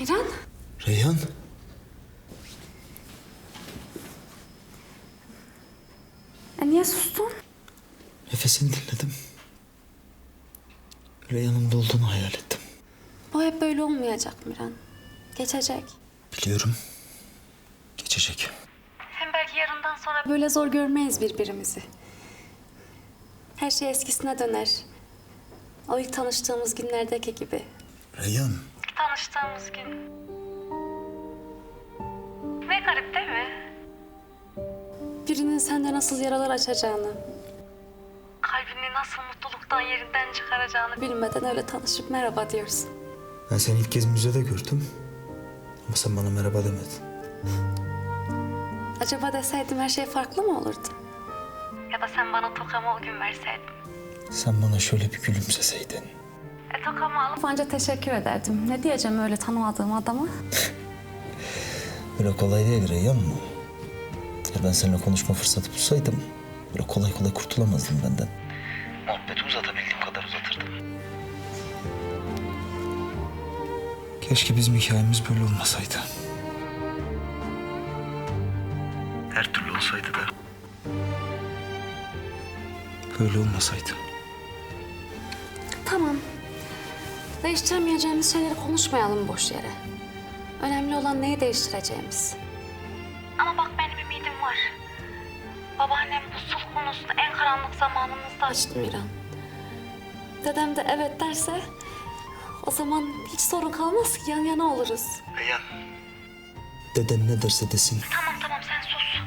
Miran? Reyhan. E niye sustun? Nefesini dinledim. Öyle yanımda olduğunu hayal ettim. Bu hep böyle olmayacak Miran. Geçecek. Biliyorum. Geçecek. Hem belki yarından sonra böyle zor görmeyiz birbirimizi. Her şey eskisine döner. O ilk tanıştığımız günlerdeki gibi. Reyhan. Tanıştığımız gün. Ne garip değil mi? Birinin sende nasıl yaralar açacağını, kalbini nasıl mutluluktan yerinden çıkaracağını bilmeden öyle tanışıp merhaba diyorsun. Ben seni ilk kez müzede gördüm. Ama sen bana merhaba demedin. Acaba deseydim her şey farklı mı olurdu? Ya da sen bana tokamı o gün verseydin. Sen bana şöyle bir gülümseseydin. E tokamı alıp anca teşekkür ederdim. Ne diyeceğim öyle tanımadığım adama? Böyle kolay değil Reyhan mı? Ya ben seninle konuşma fırsatı bulsaydım... ...böyle kolay kolay kurtulamazdım benden. Muhabbeti uzatabildiğim kadar uzatırdım. Keşke bizim hikayemiz böyle olmasaydı. Her türlü olsaydı da... ...böyle olmasaydı. Tamam. Değiştiremeyeceğimiz şeyleri konuşmayalım boş yere. Önemli olan neyi değiştireceğimiz. Ama bak benim ümidim var. Babaannem bu sulh konusunu en karanlık zamanımızda açtı Miran. Dedem de evet derse o zaman hiç sorun kalmaz ki yan yana oluruz. Deden ne derse desin. Tamam tamam sen sus.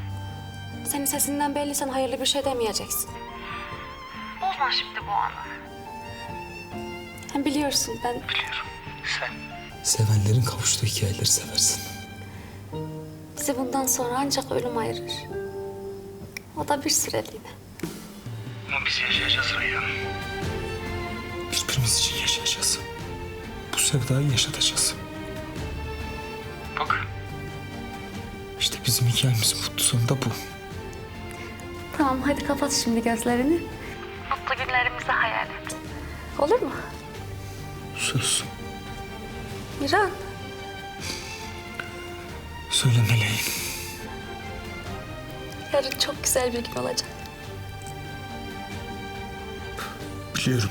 Senin sesinden belli sen hayırlı bir şey demeyeceksin. Bozma şimdi bu anı. Biliyorsun ben Sevenlerin kavuştuğu hikayeleri seversin. bizi bundan sonra ancak ölüm ayırır. O da bir süreliğine. Ama biz yaşayacağız Reyhan. Birbirimiz için yaşayacağız. Bu sevdayı yaşatacağız. Bak. İşte bizim hikayemizin mutlu sonu da bu. Tamam hadi kapat şimdi gözlerini. Mutlu günlerimizi hayal et. Olur mu? Söz. Miran. Söyle meleğim. Yarın çok güzel bir gün olacak. Biliyorum.